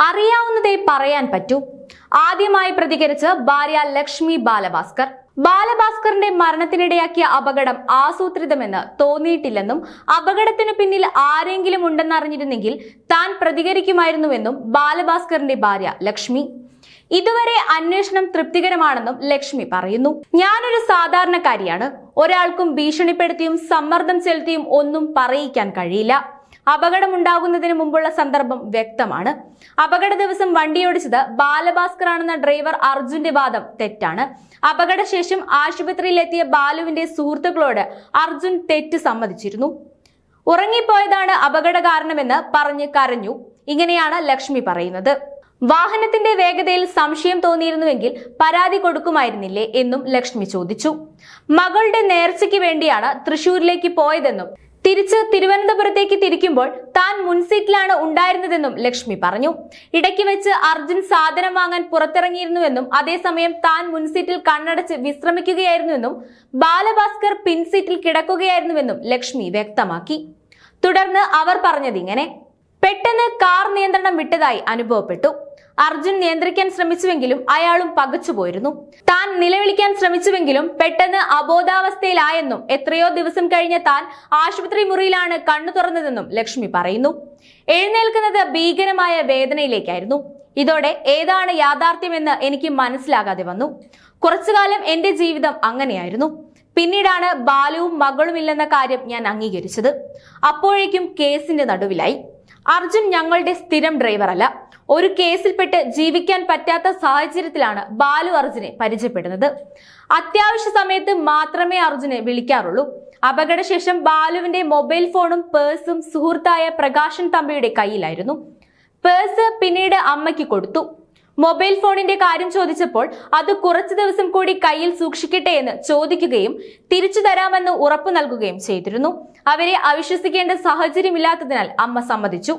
അറിയാവുന്നതേ പറയാൻ പറ്റൂ. ആദ്യമായി പ്രതികരിച്ച് ഭാര്യ ലക്ഷ്മി ബാലഭാസ്കർ. ബാലഭാസ്കറിന്റെ മരണത്തിനിടയാക്കിയ അപകടം ആസൂത്രിതമെന്ന് തോന്നിയിട്ടില്ലെന്നും അപകടത്തിനു പിന്നിൽ ആരെങ്കിലും ഉണ്ടെന്നറിഞ്ഞിരുന്നെങ്കിൽ താൻ പ്രതികരിക്കുമായിരുന്നുവെന്നും ബാലഭാസ്കറിന്റെ ഭാര്യ ലക്ഷ്മി. ഇതുവരെ അന്വേഷണം തൃപ്തികരമാണെന്നും ലക്ഷ്മി പറയുന്നു. ഞാനൊരു സാധാരണക്കാരിയാണ്. ഒരാൾക്കും ഭീഷണിപ്പെടുത്തിയും സമ്മർദ്ദം ചെലുത്തിയും ഒന്നും പറയിക്കാൻ കഴിയില്ല. അപകടമുണ്ടാകുന്നതിന് മുമ്പുള്ള സന്ദർഭം വ്യക്തമാണ്. അപകട ദിവസം വണ്ടിയോടിച്ചത് ബാലഭാസ്കർ ആണെന്ന ഡ്രൈവർ അർജുന്റെ വാദം തെറ്റാണ്. അപകടശേഷം ആശുപത്രിയിലെത്തിയ ബാലുവിന്റെ സുഹൃത്തുക്കളോട് അർജുൻ തെറ്റ് സമ്മതിച്ചിരുന്നു. ഉറങ്ങിപ്പോയതാണ് അപകട കാരണമെന്ന് പറഞ്ഞ് കരഞ്ഞു. ഇങ്ങനെയാണ് ലക്ഷ്മി പറയുന്നത്. വാഹനത്തിന്റെ വേഗതയിൽ സംശയം തോന്നിയിരുന്നുവെങ്കിൽ പരാതി കൊടുക്കുമായിരുന്നില്ലേ എന്നും ലക്ഷ്മി ചോദിച്ചു. മകളുടെ നേർച്ചയ്ക്ക് വേണ്ടിയാണ് തൃശൂരിലേക്ക് പോയതെന്നും തിരിച്ച് തിരുവനന്തപുരത്തേക്ക് തിരിക്കുമ്പോൾ താൻ മുൻസീറ്റിലാണ് ഉണ്ടായിരുന്നതെന്നും ലക്ഷ്മി പറഞ്ഞു. ഇടയ്ക്ക് വെച്ച് അർജുൻ സാധനം വാങ്ങാൻ പുറത്തിറങ്ങിയിരുന്നുവെന്നും അതേസമയം താൻ മുൻസീറ്റിൽ കണ്ണടച്ച് വിശ്രമിക്കുകയായിരുന്നുവെന്നും ബാലഭാസ്കർ പിൻസീറ്റിൽ കിടക്കുകയായിരുന്നുവെന്നും ലക്ഷ്മി വ്യക്തമാക്കി. തുടർന്ന് അവർ പറഞ്ഞതിങ്ങനെ പെട്ടെന്ന് കാർ നിയന്ത്രണം വിട്ടതായി അനുഭവപ്പെട്ടു. അർജുൻ നിയന്ത്രിക്കാൻ ശ്രമിച്ചുവെങ്കിലും അയാളും പകച്ചുപോയിരുന്നു. താൻ നിലവിളിക്കാൻ ശ്രമിച്ചുവെങ്കിലും പെട്ടെന്ന് അബോധാവസ്ഥയിലായെന്നും എത്രയോ ദിവസം കഴിഞ്ഞ താൻ ആശുപത്രി മുറിയിലാണ് കണ്ണു തുറന്നതെന്നും ലക്ഷ്മി പറയുന്നു. എഴുന്നേൽക്കുന്നത് ഭീകരമായ വേദനയിലേക്കായിരുന്നു. ഇതോടെ ഏതാണ് യാഥാർത്ഥ്യമെന്ന് എനിക്ക് മനസ്സിലാകാതെ വന്നു. കുറച്ചുകാലം എന്റെ ജീവിതം അങ്ങനെയായിരുന്നു. പിന്നീടാണ് ബാലുവും മകളുമില്ലെന്ന കാര്യം ഞാൻ അംഗീകരിച്ചത്. അപ്പോഴേക്കും കേസിന്റെ നടുവിലായി. അർജുൻ ഞങ്ങളുടെ സ്ഥിരം ഡ്രൈവറല്ല ഒരു കേസിൽപ്പെട്ട് ജീവിക്കാൻ പറ്റാത്ത സാഹചര്യത്തിലാണ് ബാലു അർജുനെ പരിചയപ്പെടുന്നത്. അത്യാവശ്യ സമയത്ത് മാത്രമേ അർജുനെ വിളിക്കാറുള്ളൂ. അപകടശേഷം ബാലുവിന്റെ മൊബൈൽ ഫോണും പേഴ്സും സുഹൃത്തായ പ്രകാശൻ തമ്പിയുടെ കയ്യിലായിരുന്നു. പേഴ്സ് പിന്നീട് അമ്മയ്ക്ക് കൊടുത്തു. മൊബൈൽ ഫോണിന്റെ കാര്യം ചോദിച്ചപ്പോൾ അത് കുറച്ചു ദിവസം കൂടി കയ്യിൽ സൂക്ഷിക്കട്ടെ എന്ന് ചോദിക്കുകയും തിരിച്ചു തരാമെന്ന് ഉറപ്പു നൽകുകയും ചെയ്തിരുന്നു. അവരെ അവിശ്വസിക്കേണ്ട സാഹചര്യമില്ലാത്തതിനാൽ അമ്മ സമ്മതിച്ചു.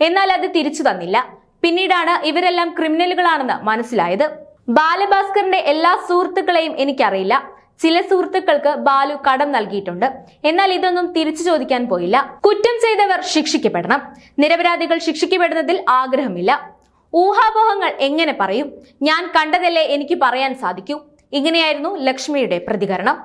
എന്നാൽ അത് തിരിച്ചു തന്നില്ല. പിന്നീടാണ് ഇവരെല്ലാം ക്രിമിനലുകളാണെന്ന് മനസ്സിലായത്. ബാലഭാസ്കറിന്റെ എല്ലാ സുഹൃത്തുക്കളെയും എനിക്കറിയില്ല. ചില സുഹൃത്തുക്കൾക്ക് ബാലു കടം നൽകിയിട്ടുണ്ട്. എന്നാൽ ഇതൊന്നും തിരിച്ചു ചോദിക്കാൻ പോയില്ല. കുറ്റം ചെയ്തവർ ശിക്ഷിക്കപ്പെടണം. നിരപരാധികൾ ശിക്ഷിക്കപ്പെടുന്നതിൽ ആഗ്രഹമില്ല. ഊഹാപോഹങ്ങൾ എങ്ങനെ പറയും? ഞാൻ കണ്ടതല്ലേ എനിക്ക് പറയാൻ സാധിക്കൂ. ഇങ്ങനെയായിരുന്നു ലക്ഷ്മിയുടെ പ്രതികരണം.